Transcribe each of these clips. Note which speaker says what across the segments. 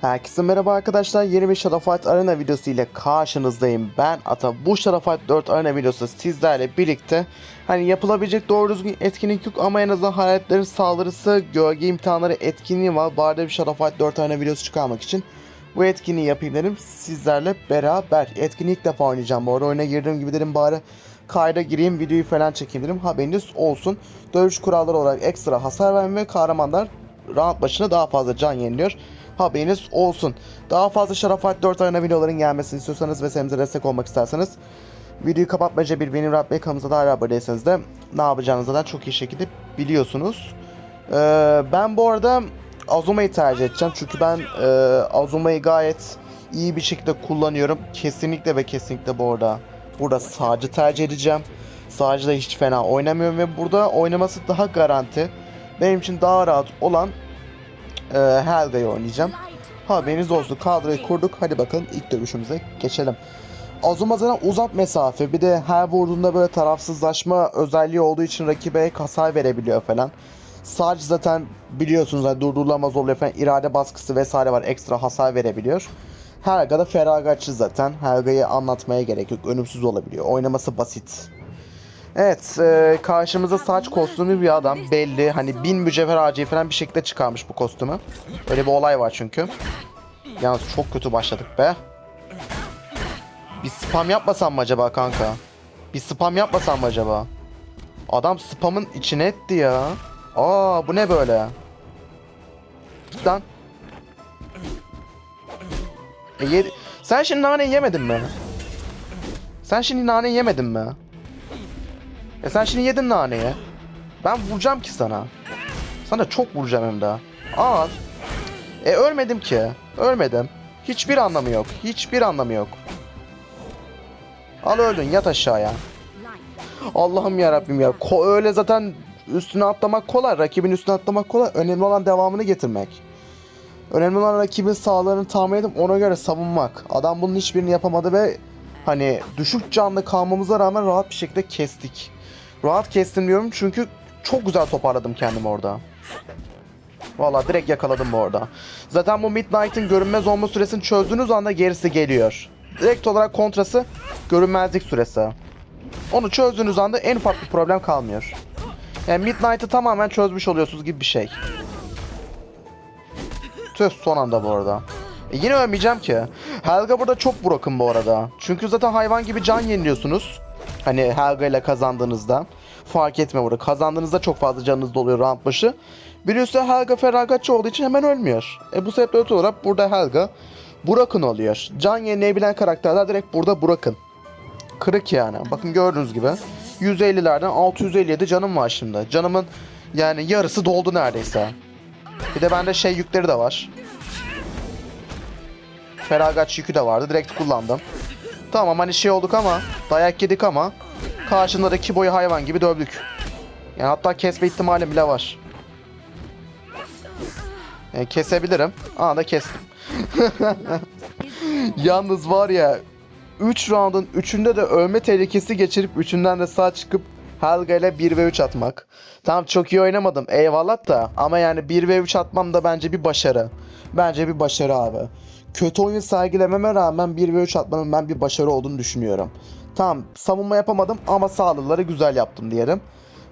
Speaker 1: Herkese merhaba arkadaşlar. Yeni bir Shadow Fight Arena videosu ile karşınızdayım. Ben Ata. Bu Shadow Fight 4 Arena videosu sizlerle birlikte hani yapılabilecek doğru düzgün etkinlik yok ama en azından hayaletlerin saldırısı, gölge imtihanları etkinliği var. Bari bir Shadow Fight 4 Arena videosu çıkarmak için bu etkinliği yapayım dedim sizlerle beraber. Etkinliği ilk defa oynayacağım bu arada. Oyuna girdiğim gibi dedim bari kayda gireyim videoyu falan çekeyim dedim. Haberiniz olsun. Dövüş kuralları olarak ekstra hasar verme ve kahramanlar round başına daha fazla can yeniliyor. Haberiniz olsun. Daha fazla Şarafat 4 arena videoların gelmesini istiyorsanız ve serimize destek olmak isterseniz videoyu kapatmaca bir benim Rabbim kanalımıza da hala abone değilseniz de ne yapacağınızı da çok iyi şekilde biliyorsunuz. Ee, ben bu arada Azuma'yı tercih edeceğim. Çünkü ben e, Azuma'yı gayet iyi bir şekilde kullanıyorum. Kesinlikle ve kesinlikle bu arada burada sağcı tercih edeceğim. Sağcı da hiç fena oynamıyorum ve burada oynaması daha garanti. Benim için daha rahat olan e, Helga'yı oynayacağım. Haberiniz olsun. Kadroyu kurduk. Hadi bakalım ilk dövüşümüze geçelim. Azuma zaten uzak mesafe. Bir de her vurduğunda böyle tarafsızlaşma özelliği olduğu için rakibe hasar verebiliyor falan. Sadece zaten biliyorsunuz hani durdurulamaz oluyor falan. irade baskısı vesaire var. Ekstra hasar verebiliyor. Helga da feragatçı zaten. Helga'yı anlatmaya gerek yok. Ölümsüz olabiliyor. Oynaması basit. Evet, e, karşımıza saç kostümü bir adam belli. Hani bin mücevher harcayı falan bir şekilde çıkarmış bu kostümü. Öyle bir olay var çünkü. Yalnız çok kötü başladık be. Bir spam yapmasam mı acaba kanka? Bir spam yapmasam mı acaba? Adam spamın içine etti ya. Aa bu ne böyle? Git lan. E, ye- Sen şimdi nane yemedin mi? Sen şimdi nane yemedin mi? E sen şimdi yedin naneyi. Ben vuracağım ki sana. Sana çok vuracağım hem de. Al. E ölmedim ki. Ölmedim. Hiçbir anlamı yok. Hiçbir anlamı yok. Al öldün yat aşağıya. Allah'ım ya Rabbim ya. Ko öyle zaten üstüne atlamak kolay. Rakibin üstüne atlamak kolay. Önemli olan devamını getirmek. Önemli olan rakibin sağlarını tahmin edip ona göre savunmak. Adam bunun hiçbirini yapamadı ve hani düşük canlı kalmamıza rağmen rahat bir şekilde kestik. Rahat kestim diyorum çünkü çok güzel toparladım kendimi orada. Valla direkt yakaladım bu orada. Zaten bu Midnight'ın görünmez olma süresini çözdüğünüz anda gerisi geliyor. Direkt olarak kontrası görünmezlik süresi. Onu çözdüğünüz anda en ufak bir problem kalmıyor. Yani Midnight'ı tamamen çözmüş oluyorsunuz gibi bir şey. Tüh son anda bu arada. E yine ölmeyeceğim ki. Helga burada çok bırakın bu arada. Çünkü zaten hayvan gibi can yeniliyorsunuz. Hani Helga ile kazandığınızda. Fark etme burada. Kazandığınızda çok fazla canınız doluyor round başı. Birisi Helga feragatçı olduğu için hemen ölmüyor. E bu sebeple olarak burada Helga Burak'ın oluyor. Can yenileyebilen karakterler direkt burada Burak'ın. Kırık yani. Bakın gördüğünüz gibi. 150'lerden 657 canım var şimdi. Canımın yani yarısı doldu neredeyse. Bir de bende şey yükleri de var. Feragat yükü de vardı. Direkt kullandım. Tamam hani şey olduk ama dayak yedik ama karşında da iki boyu hayvan gibi dövdük. Yani hatta kesme ihtimalim bile var. Yani kesebilirim. Aa da kestim. Yalnız var ya 3 round'un 3'ünde de ölme tehlikesi geçirip 3'ünden de sağ çıkıp Helga ile 1 ve 3 atmak. Tamam çok iyi oynamadım eyvallah da ama yani 1 ve 3 atmam da bence bir başarı. Bence bir başarı abi. Kötü oyun sergilememe rağmen 1 ve 3 atmanın ben bir başarı olduğunu düşünüyorum. Tamam savunma yapamadım ama sağlıkları güzel yaptım diyelim.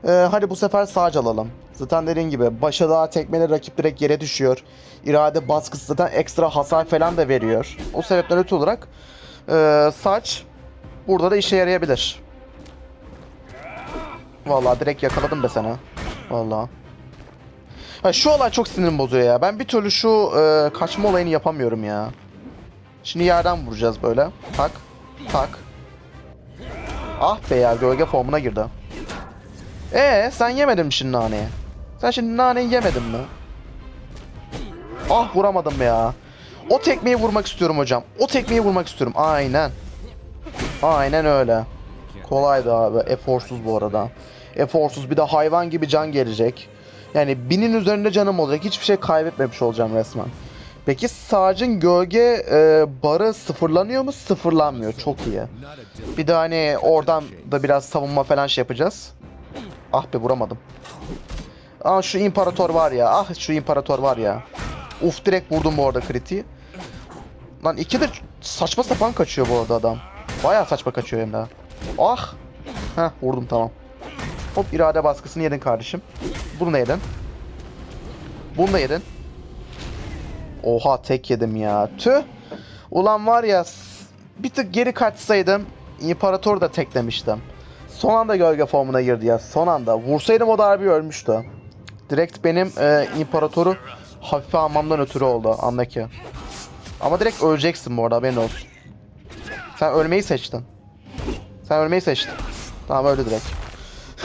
Speaker 1: Ee, hadi bu sefer sağcı alalım. Zaten dediğim gibi başa daha tekmeli rakip direkt yere düşüyor. İrade baskısı zaten ekstra hasar falan da veriyor. O sebepten ötürü olarak ee, saç burada da işe yarayabilir. Vallahi direkt yakaladım be seni. Vallahi. Ha, şu olay çok sinirim bozuyor ya. Ben bir türlü şu e, kaçma olayını yapamıyorum ya. Şimdi yerden vuracağız böyle. Tak. Tak. Ah be ya gölge formuna girdi. Ee sen yemedin mi şimdi naneyi? Sen şimdi naneyi yemedin mi? Ah vuramadım ya. O tekmeyi vurmak istiyorum hocam. O tekmeyi vurmak istiyorum. Aynen. Aynen öyle. Kolaydı abi. Eforsuz bu arada. Eforsuz bir de hayvan gibi can gelecek. Yani binin üzerinde canım olacak. Hiçbir şey kaybetmemiş olacağım resmen. Peki sağcın gölge e, barı sıfırlanıyor mu? Sıfırlanmıyor. Çok iyi. Bir de hani oradan da biraz savunma falan şey yapacağız. Ah be vuramadım. Ah şu imparator var ya. Ah şu imparator var ya. Uf direkt vurdum bu arada kritiği. Lan iki de saçma sapan kaçıyor bu arada adam. Bayağı saçma kaçıyor hem de. Ah! Heh vurdum tamam. Hop irade baskısını yedin kardeşim. Bunu da yedin. Bunu da yedin. Oha tek yedim ya. Tüh. Ulan var ya bir tık geri kaçsaydım İmparator da teklemiştim. Son anda gölge formuna girdi ya. Son anda. Vursaydım o darbeyi ölmüştü. Direkt benim e, imparatoru hafife almamdan ötürü oldu. Anla ki. Ama direkt öleceksin bu arada haberin olsun. Sen ölmeyi seçtin. Sen ölmeyi seçtin. Tamam öyle direkt.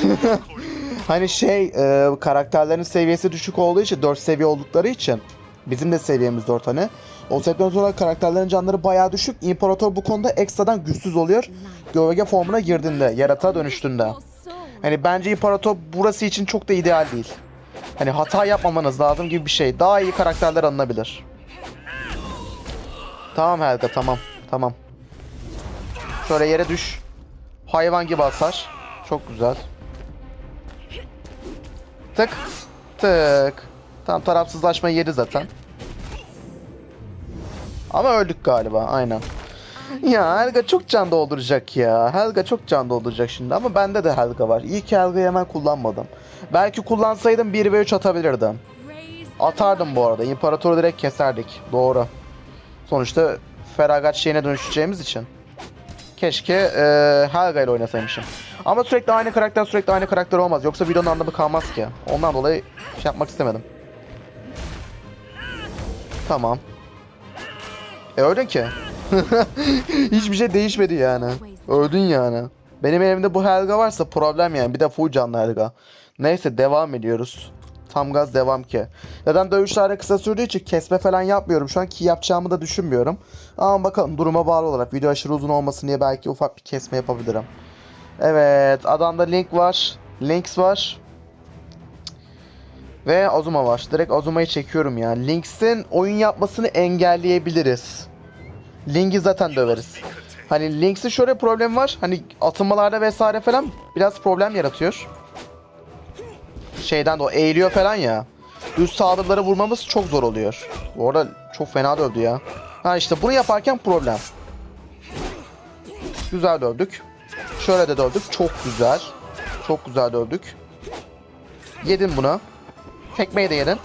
Speaker 1: hani şey e, karakterlerin seviyesi düşük olduğu için 4 seviye oldukları için bizim de seviyemiz 4 hani. O sebepten sonra karakterlerin canları bayağı düşük. İmparator bu konuda ekstradan güçsüz oluyor. Gölge formuna girdiğinde, yaratığa dönüştüğünde. Hani bence İmparator burası için çok da ideal değil. Hani hata yapmamanız lazım gibi bir şey. Daha iyi karakterler alınabilir. Tamam Helga tamam. Tamam. Şöyle yere düş. Hayvan gibi hasar. Çok güzel. Tık. Tık. Tam tarafsızlaşma yedi zaten. Ama öldük galiba aynen. Ya Helga çok can dolduracak ya. Helga çok can dolduracak şimdi ama bende de Helga var. İyi ki Helga'yı hemen kullanmadım. Belki kullansaydım 1 ve 3 atabilirdim. Atardım bu arada. İmparatoru direkt keserdik. Doğru. Sonuçta feragat şeyine dönüşeceğimiz için. Keşke eee Helga ile oynasaymışım. Ama sürekli aynı karakter sürekli aynı karakter olmaz. Yoksa videonun anlamı kalmaz ki. Ondan dolayı şey yapmak istemedim. Tamam. E öldün ki. Hiçbir şey değişmedi yani. Öldün yani. Benim elimde bu Helga varsa problem yani. Bir de full canlı Helga. Neyse devam ediyoruz. Tam gaz devam ki. Zaten dövüşlerde kısa sürdüğü için kesme falan yapmıyorum şu an ki yapacağımı da düşünmüyorum. Ama bakalım duruma bağlı olarak video aşırı uzun olmasın diye belki ufak bir kesme yapabilirim. Evet adamda Link var. Lynx var. Ve Azuma var. Direkt Azuma'yı çekiyorum ya. Lynx'in oyun yapmasını engelleyebiliriz. Link'i zaten döveriz. Hani Lynx'in şöyle bir problemi var. Hani atılmalarda vesaire falan biraz problem yaratıyor. Şeyden de o eğiliyor falan ya. Düz saldırıları vurmamız çok zor oluyor. Bu arada çok fena dövdü ya. Ha işte bunu yaparken problem. Güzel dövdük. Şöyle de dövdük. Çok güzel. Çok güzel dövdük. Yedin bunu. Tekmeyi de yedin.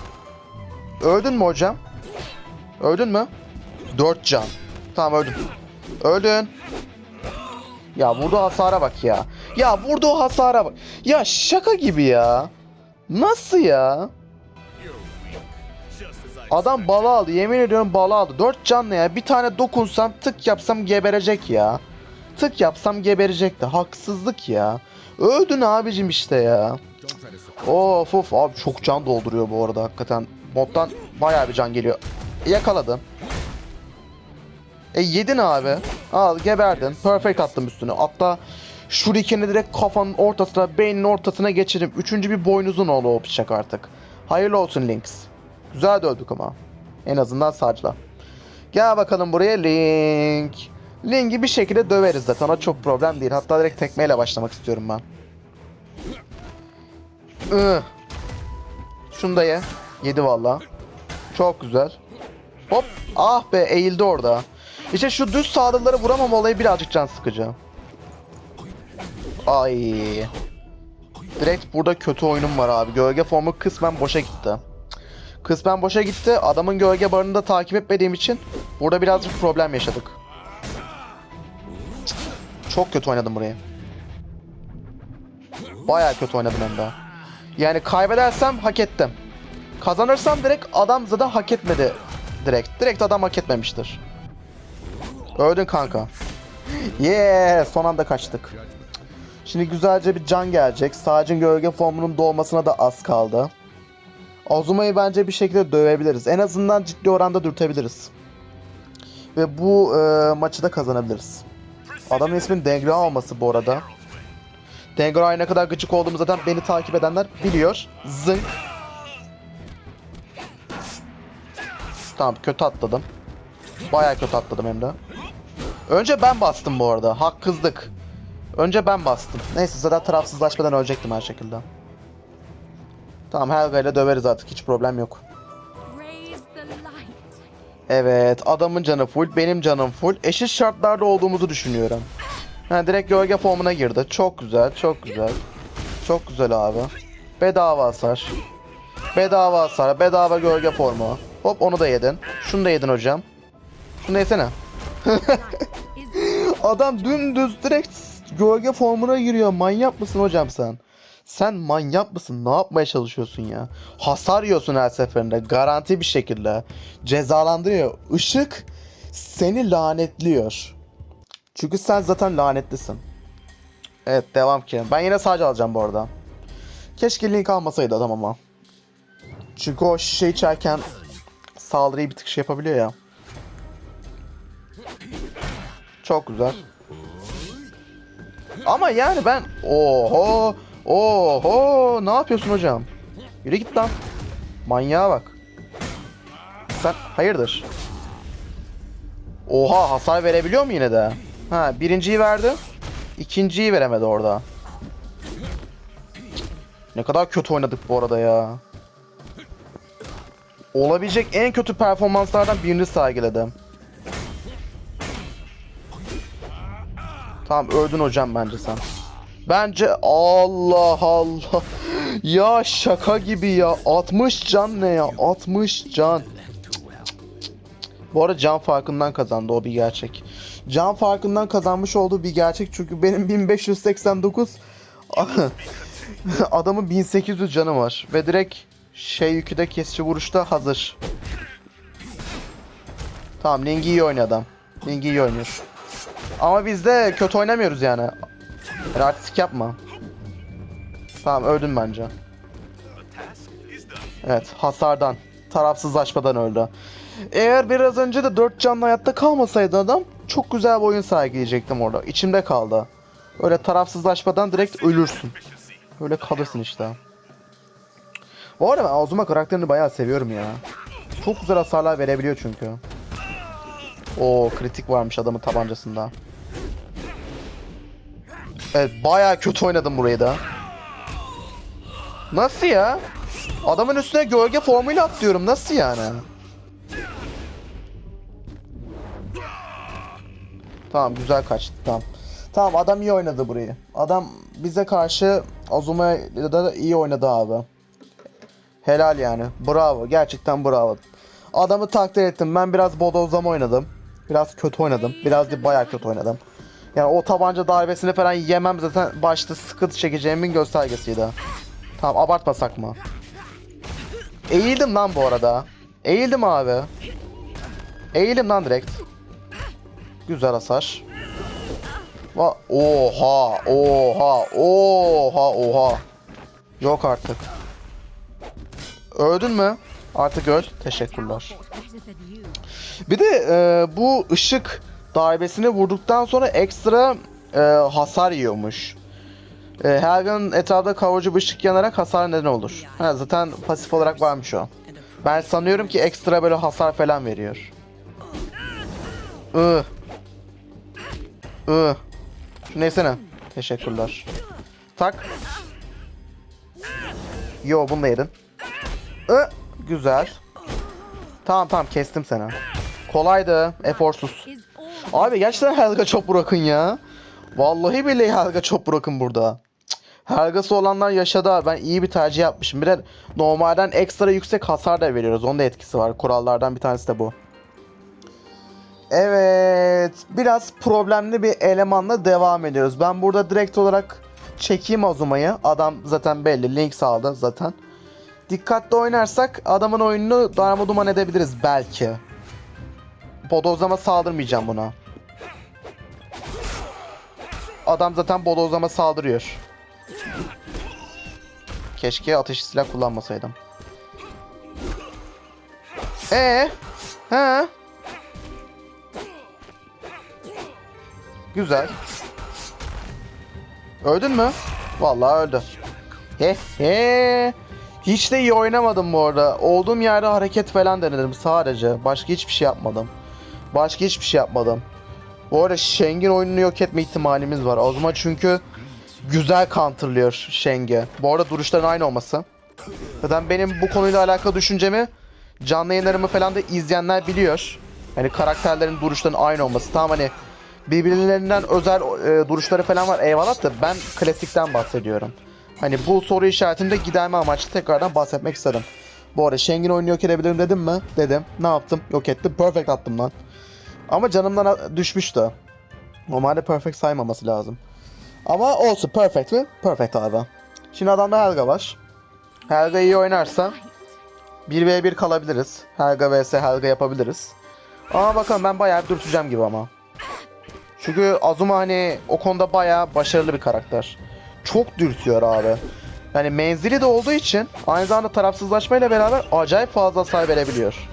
Speaker 1: Öldün mü hocam? Öldün mü? 4 can. Tamam öldün. Öldün. Ya vurduğu hasara bak ya. Ya vurduğu hasara bak. Ya şaka gibi ya. Nasıl ya? Adam bala aldı. Yemin ediyorum bala aldı. 4 canlı ya. Bir tane dokunsam tık yapsam geberecek ya. Tık yapsam geberecekti. Haksızlık ya. Öldün abicim işte ya. Of of abi çok can dolduruyor bu arada hakikaten. Bottan bayağı bir can geliyor. Yakaladım. E yedin abi. Al geberdin. Perfect attım üstüne. Hatta şurikini direkt kafanın ortasına, beynin ortasına geçirdim. Üçüncü bir boynuzun oğlu o artık. Hayırlı olsun Lynx. Güzel dövdük ama. En azından saçla. Gel bakalım buraya Link. Link'i bir şekilde döveriz zaten. O çok problem değil. Hatta direkt tekmeyle başlamak istiyorum ben. Ih. Şunu da ye. Yedi valla. Çok güzel. Hop. Ah be eğildi orada. İşte şu düz saldırıları vuramam olayı birazcık can sıkıcı. Ay. Direkt burada kötü oyunum var abi. Gölge formu kısmen boşa gitti. Kısmen boşa gitti. Adamın gölge barını da takip etmediğim için burada birazcık problem yaşadık. Çok kötü oynadım burayı. Bayağı kötü oynadım hem de. Yani kaybedersem hak ettim. Kazanırsam direkt adam zaten hak etmedi. Direkt. Direkt adam hak etmemiştir. Öldün kanka. Yeah! Son anda kaçtık. Şimdi güzelce bir can gelecek. Sadece gölge formunun doğmasına da az kaldı. Azuma'yı bence bir şekilde dövebiliriz. En azından ciddi oranda dürtebiliriz. Ve bu e, maçı da kazanabiliriz. Adamın isminin Dengra olması bu arada. Dengra'ya ne kadar gıcık olduğumu zaten beni takip edenler biliyor. Zınk. Tamam kötü atladım. Bayağı kötü atladım hem de. Önce ben bastım bu arada. Haksızlık. Önce ben bastım. Neyse zaten tarafsızlaşmadan ölecektim her şekilde. Tamam Helga ile döveriz artık. Hiç problem yok. Evet adamın canı full benim canım full. Eşit şartlarda olduğumuzu düşünüyorum. Ha, direkt gölge formuna girdi. Çok güzel çok güzel. Çok güzel abi. Bedava hasar. Bedava hasar. Bedava gölge formu. Hop onu da yedin. Şunu da yedin hocam. Şunu yesene. Adam dümdüz direkt gölge formuna giriyor. Manyak mısın hocam sen? Sen manyak mısın? Ne yapmaya çalışıyorsun ya? Hasar yiyorsun her seferinde. Garanti bir şekilde. Cezalandırıyor. Işık seni lanetliyor. Çünkü sen zaten lanetlisin. Evet devam ki. Ben yine sadece alacağım bu arada. Keşke link almasaydı adam ama. Çünkü o şişe içerken saldırıyı bir tık şey yapabiliyor ya. Çok güzel. Ama yani ben oho oho ne yapıyorsun hocam? Yürü git lan. Manyağa bak. Sen hayırdır? Oha hasar verebiliyor mu yine de? Ha birinciyi verdi. İkinciyi veremedi orada. Ne kadar kötü oynadık bu arada ya. Olabilecek en kötü performanslardan birini sergiledim. Tamam öldün hocam bence sen. Bence Allah Allah. Ya şaka gibi ya. 60 can ne ya? 60 can. Bu arada can farkından kazandı o bir gerçek. Can farkından kazanmış olduğu bir gerçek çünkü benim 1589 adamın 1800 canı var ve direkt şey yükü de kesici vuruşta hazır. Tamam Ling'i iyi oynadı adam. Ling'i iyi oynuyor. Ama biz de kötü oynamıyoruz yani. Yani yapma. Tamam öldün bence. Evet hasardan. Tarafsızlaşmadan öldü. Eğer biraz önce de 4 canlı hayatta kalmasaydı adam çok güzel bir oyun sergileyecektim orada. İçimde kaldı. Öyle tarafsızlaşmadan direkt ölürsün. Öyle kalırsın işte. Bu arada ben Azuma karakterini bayağı seviyorum ya. Çok güzel hasarlar verebiliyor çünkü. O kritik varmış adamın tabancasında. Evet bayağı kötü oynadım burayı da. Nasıl ya? Adamın üstüne gölge formuyla atlıyorum. Nasıl yani? Tamam güzel kaçtı tamam. Tamam adam iyi oynadı burayı. Adam bize karşı Azuma'da da iyi oynadı abi. Helal yani. Bravo. Gerçekten bravo. Adamı takdir ettim. Ben biraz bodozlama oynadım. Biraz kötü oynadım. Biraz değil bayağı kötü oynadım. Yani o tabanca darbesini falan yemem zaten başta sıkıntı çekeceğimin göstergesiydi. Tamam abartmasak mı? Eğildim lan bu arada. Eğildim abi. Eğildim lan direkt. Güzel hasar. Va oha, oha, oha, oha. Yok artık. Öldün mü? Artık öl. Teşekkürler. Bir de e, bu ışık darbesini vurduktan sonra ekstra e, hasar yiyormuş. E, Helga'nın etrafında kavurucu bir ışık yanarak hasar neden olur. Ha, zaten pasif olarak varmış o. Ben sanıyorum ki ekstra böyle hasar falan veriyor. Ih. Ih. Şu neyse ne? Teşekkürler. Tak. Yo bunu da yedin. Ih. Güzel. Tamam tamam kestim seni. Kolaydı. Eforsuz. Abi gerçekten Helga çok bırakın ya. Vallahi billahi Helga çok bırakın burada. Helga'sı olanlar yaşadı abi. Ben iyi bir tercih yapmışım. Bir de normalden ekstra yüksek hasar da veriyoruz. Onun da etkisi var. Kurallardan bir tanesi de bu. Evet. Biraz problemli bir elemanla devam ediyoruz. Ben burada direkt olarak çekeyim Azuma'yı. Adam zaten belli. Link sağladı zaten. Dikkatli oynarsak adamın oyununu darmaduman edebiliriz belki. Bodozlama saldırmayacağım buna. Adam zaten bodozlama saldırıyor. Keşke ateşli silah kullanmasaydım. Ee? He? Güzel. Öldün mü? Vallahi öldü. He he. Hiç de iyi oynamadım bu arada. Olduğum yerde hareket falan denedim sadece. Başka hiçbir şey yapmadım. Başka hiçbir şey yapmadım. Bu arada Sheng'in oyununu yok etme ihtimalimiz var. Azuma çünkü güzel counterlıyor Sheng'i. Bu arada duruşların aynı olması. Zaten benim bu konuyla alakalı düşüncemi canlı yayınlarımı falan da izleyenler biliyor. Hani karakterlerin duruşlarının aynı olması. Tamam hani birbirlerinden özel e, duruşları falan var eyvallah da ben klasikten bahsediyorum. Hani bu soru işaretinde giderme amaçlı tekrardan bahsetmek istedim. Bu arada Schengen oyunu yok edebilirim dedim mi? Dedim. Ne yaptım? Yok ettim. Perfect attım lan. Ama canımdan düşmüştü. Normalde perfect saymaması lazım. Ama olsun perfect mi? Perfect abi. Şimdi adamda Helga var. Helga iyi oynarsa 1v1 kalabiliriz. Helga vs Helga yapabiliriz. Ama bakalım ben bayağı bir dürteceğim gibi ama. Çünkü Azuma hani o konuda bayağı başarılı bir karakter. Çok dürtüyor abi. Yani menzili de olduğu için aynı zamanda tarafsızlaşmayla beraber acayip fazla hasar verebiliyor.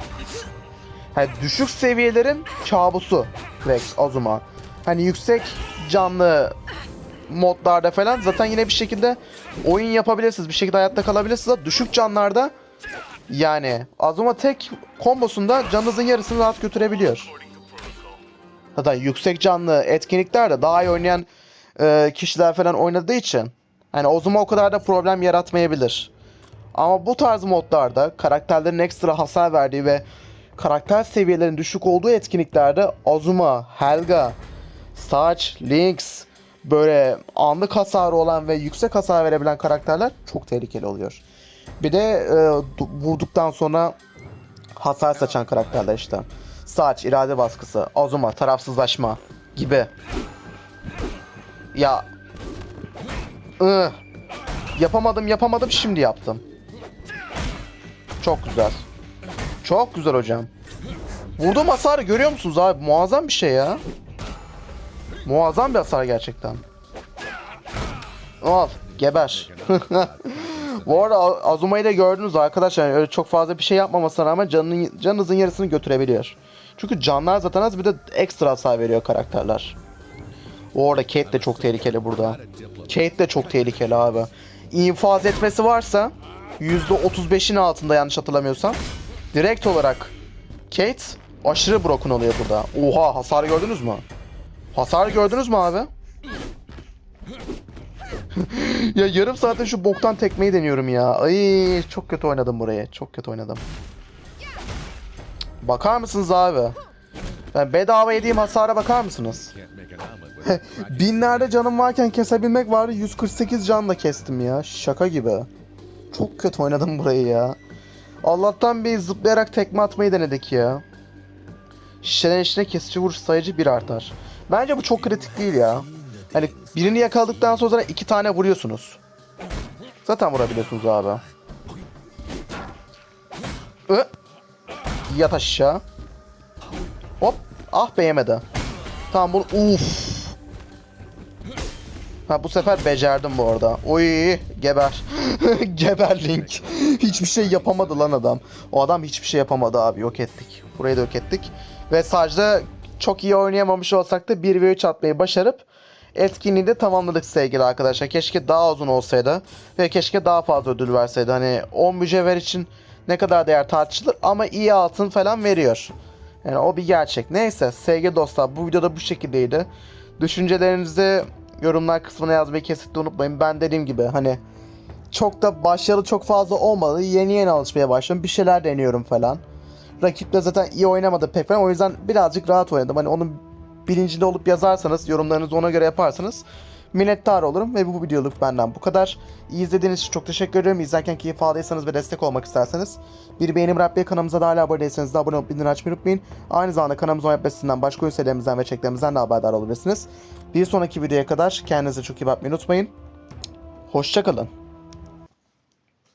Speaker 1: Yani düşük seviyelerin kabusu Rex Azuma. Hani yüksek canlı modlarda falan zaten yine bir şekilde oyun yapabilirsiniz. Bir şekilde hayatta kalabilirsiniz. Ama düşük canlarda yani Azuma tek kombosunda canınızın yarısını rahat götürebiliyor. Hatta yüksek canlı etkinliklerde daha iyi oynayan e, kişiler falan oynadığı için hani Azuma o kadar da problem yaratmayabilir. Ama bu tarz modlarda karakterlerin ekstra hasar verdiği ve karakter seviyelerinin düşük olduğu etkinliklerde Azuma, Helga, Saç, Lynx böyle anlık hasarı olan ve yüksek hasar verebilen karakterler çok tehlikeli oluyor. Bir de e, du- vurduktan sonra hasar saçan karakterler işte. Saç, irade baskısı, Azuma, tarafsızlaşma gibi. Ya ıh. yapamadım yapamadım şimdi yaptım. Çok güzel. Çok güzel hocam. Vurduğum hasarı görüyor musunuz abi? Muazzam bir şey ya. Muazzam bir hasar gerçekten. Al geber. Bu arada Azuma'yı da gördünüz arkadaşlar. Öyle çok fazla bir şey yapmamasına rağmen canının, canınızın yarısını götürebiliyor. Çünkü canlar zaten az bir de ekstra hasar veriyor karakterler. Bu arada Kate de çok tehlikeli burada. Kate de çok tehlikeli abi. İnfaz etmesi varsa %35'in altında yanlış hatırlamıyorsam. Direkt olarak Kate aşırı broken oluyor burada. Oha hasarı gördünüz mü? Hasar gördünüz mü abi? ya yarım saattir şu boktan tekmeyi deniyorum ya. Ay çok kötü oynadım burayı. Çok kötü oynadım. Bakar mısınız abi? Ben bedava yediğim hasara bakar mısınız? Binlerde canım varken kesebilmek vardı. 148 canla kestim ya. Şaka gibi. Çok kötü oynadım burayı ya. Allah'tan bir zıplayarak tekme atmayı denedik ya. Şişelerin içine kesici vuruş sayıcı bir artar. Bence bu çok kritik değil ya. Hani birini yakaladıktan sonra iki tane vuruyorsunuz. Zaten vurabiliyorsunuz abi. Ö. Yat aşağı. Hop. Ah be yemedi. Tamam bunu uf. Ha bu sefer becerdim bu arada. Oy geber. geber Link. hiçbir şey yapamadı lan adam. O adam hiçbir şey yapamadı abi. Yok ettik. Burayı da yok ettik. Ve sadece çok iyi oynayamamış olsak da 1 ve 3 atmayı başarıp etkinliği de tamamladık sevgili arkadaşlar. Keşke daha uzun olsaydı ve keşke daha fazla ödül verseydi. Hani 10 mücevher için ne kadar değer tartışılır ama iyi altın falan veriyor. Yani o bir gerçek. Neyse sevgili dostlar bu videoda bu şekildeydi. Düşüncelerinizi yorumlar kısmına yazmayı kesinlikle unutmayın. Ben dediğim gibi hani çok da başarılı çok fazla olmadı. Yeni yeni alışmaya başladım. Bir şeyler deniyorum falan. Rakip de zaten iyi oynamadı pek falan. O yüzden birazcık rahat oynadım. Hani onun bilincinde olup yazarsanız, yorumlarınızı ona göre yaparsanız minnettar olurum ve bu videoluk benden bu kadar. İyi izlediğiniz için çok teşekkür ederim. İzlerken keyif aldıysanız ve destek olmak isterseniz bir beğeni bırakmayı, kanalımıza da hala abone değilseniz de abone olup bildirim açmayı unutmayın. Aynı zamanda kanalımızın web sitesinden başka oyun serilerimizden ve çeklerimizden de haberdar olabilirsiniz. Bir sonraki videoya kadar kendinize çok iyi bakmayı unutmayın. Hoşçakalın.